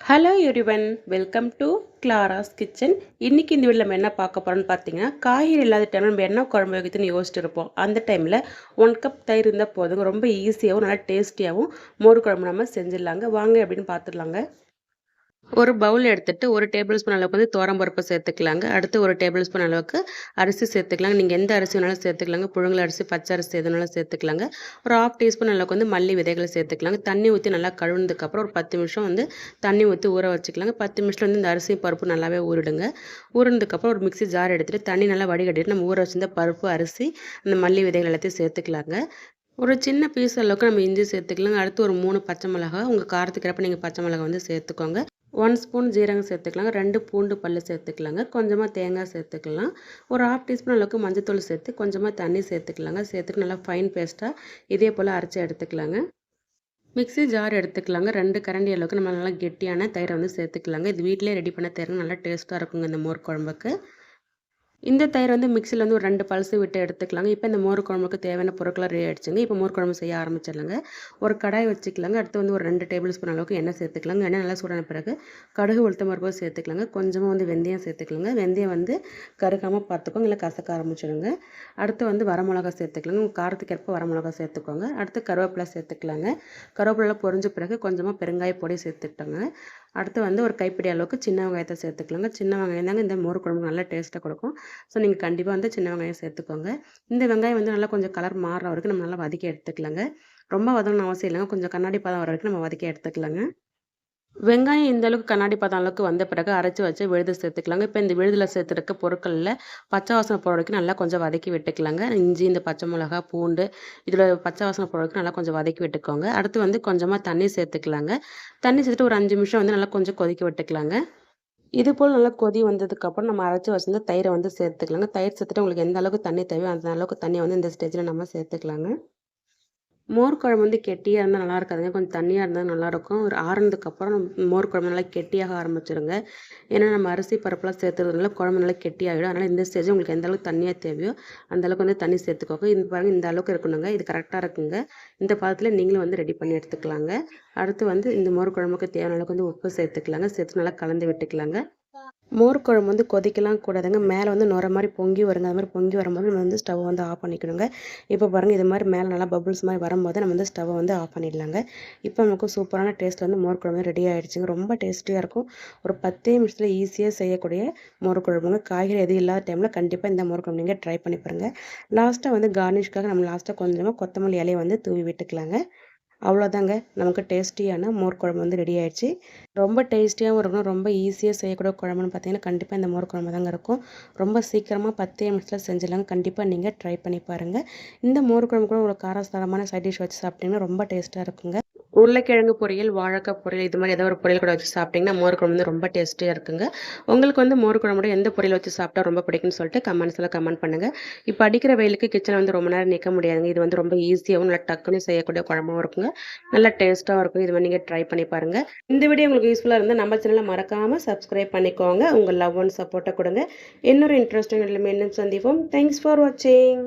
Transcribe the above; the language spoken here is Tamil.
Hello everyone welcome to Clara's kitchen இன்றைக்கி இந்த வீட்டில் நம்ம என்ன பார்க்க போகிறோம்னு பார்த்தீங்கன்னா காய்கறி இல்லாத டைமில் நம்ம என்ன குழம்பு வைக்கிறதுன்னு யோசிச்சுட்டு இருப்போம். அந்த டைமில் ஒன் கப் தயிர் இருந்தால் போதுங்க. ரொம்ப ஈஸியாகவும் நல்லா டேஸ்டியாகவும் மோர் குழம்பு நம்ம செஞ்சிடலாங்க. வாங்க அப்படின்னு பார்த்துடலாங்க. ஒரு பவுல் எடுத்துகிட்டு ஒரு டேபிள் ஸ்பூன் அளவுக்கு வந்து தோரம்பருப்பு சேர்த்துக்கலாங்க. அடுத்து ஒரு டேபிள் ஸ்பூன் அளவுக்கு அரிசி சேர்த்துக்கலாங்க. நீங்கள் எந்த அரிசி வேணாலும் சேர்த்துக்கலாங்க. புழுங்கல் அரிசி பச்சை அரிசி எதுனாலும் சேர்த்துக்கலாங்க. ஒரு ஆஃப் டீஸ்பூன் அளவுக்கு வந்து மல்லி விதைகளை சேர்த்துக்கலாங்க. தண்ணி ஊற்றி நல்லா கழுவுனதுக்கப்புறம் ஒரு பத்து நிமிஷம் வந்து தண்ணி ஊற்றி ஊற வச்சுக்கலாங்க. பத்து நிமிஷம் வந்து இந்த அரிசி பருப்பு நல்லாவே ஊறிடுங்க. ஊறினதுக்கப்புறம் ஒரு மிக்ஸி ஜார் எடுத்துகிட்டு தண்ணி நல்லா வடிகட்டிட்டு நம்ம ஊற வச்சிருந்த பருப்பு அரிசி அந்த மல்லி விதைகள் எல்லாத்தையும் சேர்த்துக்கலாங்க. ஒரு சின்ன பீஸ் அளவுக்கு நம்ம இஞ்சி சேர்த்துக்கலாங்க. அடுத்து ஒரு மூணு பச்சை மிளகா உங்கள் காரத்துக்கிறப்ப நீங்கள் பச்சை மிளகா வந்து சேர்த்துக்கோங்க. ஒன் ஸ்பூன் ஜீரகம் சேர்த்துக்கலாங்க. ரெண்டு பூண்டு பல் சேர்த்துக்கலாங்க. கொஞ்சமாக தேங்காய் சேர்த்துக்கலாம். ஒரு ஹாஃப் டீஸ்பூன் அளவுக்கு மஞ்சத்தூள் சேர்த்து கொஞ்சமாக தண்ணி சேர்த்துக்கலாங்க. சேர்த்துட்டு நல்லா ஃபைன் பேஸ்ட்டாக இதே போல் அரைச்சி எடுத்துக்கலாங்க. மிக்ஸி ஜார் எடுத்துக்கலாங்க. ரெண்டு கரண்டி அளவுக்கு நம்ம நல்லா கெட்டியான தயிரை வந்து சேர்த்துக்கலாங்க. இது வீட்டிலே ரெடி பண்ண தயிர் நல்லா டேஸ்ட்டாக இருக்குங்க இந்த மோர் குழம்புக்கு. இந்த தயிர் வந்து மிக்சியில் வந்து ஒரு ரெண்டு பல்சு விட்டு எடுத்துக்கலாங்க. இப்போ இந்த மோர் குழம்புக்கு தேவையான பொருட்களை ரெடி ஆகிடுச்சுங்க இப்போ மோர் குழம்பு செய்ய ஆரம்பிச்சிடலாங்க. ஒரு கடாய் வச்சுக்கலாங்க. அடுத்து வந்து ஒரு ரெண்டு டேபிள் ஸ்பூன் அளவுக்கு எண்ணெய் சேர்த்துக்கலாங்க. எண்ணெய் நல்லா சூடான பிறகு கடுகு உளுத்த மறுபோது சேர்த்துக்கலாங்க. கொஞ்சமாக வந்து வெந்தயம் சேர்த்துக்கலாங்க. வெந்தயம் வந்து கருக்காமல் பார்த்துக்கோங்க. இல்லை கசக்க ஆரம்பிச்சிடுங்க. அடுத்து வந்து வரமிளகா சேர்த்துக்கலாங்க. உங்கள் காரத்துக்கு ஏற்ப வரமிளகா சேர்த்துக்கோங்க. அடுத்து கருவேப்பிலை சேர்த்துக்கலாங்க. கருவேப்பிலை பொறிஞ்ச பிறகு கொஞ்சமாக பெருங்காய பொடி சேர்த்துக்கிட்டோங்க. அடுத்து வந்து ஒரு கைப்பிடி அளவுக்கு சின்ன வெங்காயத்தை சேர்த்துக்கலாங்க. சின்ன வெங்காயம் தாங்க இந்த மோர் குழம்பு நல்லா டேஸ்ட்டாக கொடுக்கும். ஸோ நீங்கள் கண்டிப்பாக வந்து சின்ன வெங்காயம் சேர்த்துக்கோங்க. இந்த வெங்காயம் வந்து நல்லா கொஞ்சம் கலர் மாறுற வரைக்கும் நம்ம நல்லா வதக்கி எடுத்துக்கலாங்க. ரொம்ப வதங்கணும் அவசியம் இல்லைங்க. கொஞ்சம் கண்ணாடி பதம் வர வரைக்கும் நம்ம வதக்கி எடுத்துக்கலாங்க. வெங்காயம் இந்த அளவுக்கு கண்ணாடி பதம் அளவுக்கு வந்த பிறகு அரைச்சி வச்சு விழுது சேர்த்துக்கலாங்க. இப்போ இந்த விழுதில் சேர்த்துருக்க பொருட்களில் பச்சை வாசனை போகிற வரைக்கும் நல்லா கொஞ்சம் வதக்கி விட்டுக்கலாங்க. இஞ்சி இந்த பச்சை மிளகா பூண்டு இதில் பச்சை வாசனை போகிற வரைக்கும் நல்லா கொஞ்சம் வதக்கி விட்டுக்கோங்க. அடுத்து வந்து கொஞ்சமாக தண்ணி சேர்த்துக்கலாங்க. தண்ணி சேர்த்துட்டு ஒரு அஞ்சு நிமிஷம் வந்து நல்லா கொஞ்சம் கொதிக்க விட்டுக்கலாங்க. இது போல் நல்லா கொதி வந்ததுக்கப்புறம் நம்ம அரைச்சி வச்சுருந்த தயிரை வந்து சேர்த்துக்கலாங்க. தயிர் சேர்த்துட்டு உங்களுக்கு எந்த அளவுக்கு தண்ணி தேவையோ அந்த அளவுக்கு தண்ணியை வந்து இந்த ஸ்டேஜில் நம்ம சேர்த்துக்கலாங்க. மோர் குழம்பு வந்து கெட்டியாக இருந்தால் நல்லா இருக்காதுங்க. கொஞ்சம் தண்ணியாக இருந்தால் நல்லாயிருக்கும் ஒரு ஆறுனதுக்கப்புறம் மோர் குழம்பு நல்லா கெட்டியாக ஆரம்பிச்சிருங்க. ஏன்னா நம்ம அரிசி பருப்புலாம் சேர்த்துறதுனால குழம்பு நல்லா கெட்டியாகிடும் அதனால் இந்த ஸ்டேஜ் உங்களுக்கு எந்த அளவுக்கு தண்ணியாக தேவையோ அந்த அளவுக்கு வந்து தண்ணி சேர்த்துக்கோங்க. இந்த பாருங்கள் இந்த அளவுக்கு இருக்கணுங்க. இது கரெக்டாக இருக்குங்க. இந்த பாதத்தில் நீங்களும் வந்து ரெடி பண்ணி எடுத்துக்கலாங்க. அடுத்து வந்து இந்த மோர் குழம்புக்கு தேவையான அளவுக்கு வந்து உப்பு சேர்த்துக்கலாங்க. சேர்த்து நல்லா கலந்து விட்டுக்கலாங்க. மோர் குழம்பு வந்து கொதிக்கலாம் கூடாதுங்க. மேலே வந்து நுர மாதிரி பொங்கி வருங்க. அது மாதிரி பொங்கி வரும்போது நம்ம வந்து ஸ்டவ் வந்து ஆஃப் பண்ணிக்கணுங்க. இப்போ பாருங்கள் இது மாதிரி மேலே நல்லா பபுள்ஸ் மாதிரி வரும்போது நம்ம வந்து ஸ்டவ்வை வந்து ஆஃப் பண்ணிடலாங்க. இப்போ நமக்கு சூப்பரான டேஸ்ட் வந்து மோர் குழம்பு ரெடி ஆகிடுச்சுங்க ரொம்ப டேஸ்டியாக இருக்கும். ஒரு பத்தே நிமிஷத்தில் ஈஸியாக செய்யக்கூடிய மோர் குழம்புங்க. காய்கறி எதுவும் இல்லாத டைமில் கண்டிப்பாக இந்த மோர் குழம்பு நீங்கள் ட்ரை பண்ணி பாருங்கள் லாஸ்ட்டாக வந்து கார்னிஷ்காக நம்ம லாஸ்ட்டாக கொஞ்சமாக கொத்தமல்லி இலையை வந்து தூவி விட்டுக்கலாங்க. அவ்வளோதாங்க. நமக்கு டேஸ்டியான மோர் குழம்பு வந்து ரெடி ஆயிடுச்சு. ரொம்ப டேஸ்டியாகவும் இருக்கணும். ரொம்ப ஈஸியாக செய்யக்கூடிய குழம்புன்னு பார்த்தீங்கன்னா கண்டிப்பாக இந்த மோர் குழம்பு தாங்க இருக்கும். ரொம்ப சீக்கிரமாக பத்தே நிமிஷத்தில் செஞ்சிடலாங்க. கண்டிப்பாக நீங்கள் ட்ரை பண்ணி பாருங்கள் இந்த மோர் குழம்பு கூட ஒரு காரசாரமான சைட் டிஷ் வச்சு சாப்பிட்டிங்கன்னா ரொம்ப டேஸ்ட்டாக இருக்குங்க. உருளைக்கிழங்கு பொரியல் வாழைக்காய் பொரியல் இது மாதிரி ஏதோ ஒரு பொரியல் கூட வச்சு சாப்பிட்டிங்கன்னா மோர் குழம்பு வந்து ரொம்ப டேஸ்ட்டியாக இருக்குங்க. உங்களுக்கு வந்து மோர் குழம்போட எந்த பொரியல் வச்சு சாப்பிட்டா ரொம்ப பிடிக்கும்னு சொல்லிட்டு கமெண்ட்ஸில் கமெண்ட் பண்ணுங்கள் இப்போ அடிக்கிற வெயிலுக்கு கிச்சனை வந்து ரொம்ப நேரம் நிற்க முடியாதுங்க. இது வந்து ரொம்ப ஈஸியாகவும் நல்லா டக்குன்னு செய்யக்கூடிய குழம்பும் இருக்குங்க. நல்லா டேஸ்ட்டாகவும் இருக்கும். இது மாதிரி நீங்கள் ட்ரை பண்ணி பாருங்கள் இந்த வீடியோ உங்களுக்கு யூஸ்ஃபுல்லாக இருந்தால் நம்ம சேனலை மறக்காமல் சப்ஸ்கிரைப் பண்ணிக்கோங்க. உங்கள் லவ் ஒன் சப்போர்ட்டை கொடுங்க. இன்னொரு இன்ட்ரெஸ்டிங் இன்னும் சந்திப்போம். தேங்க்ஸ் ஃபார் வாட்சிங்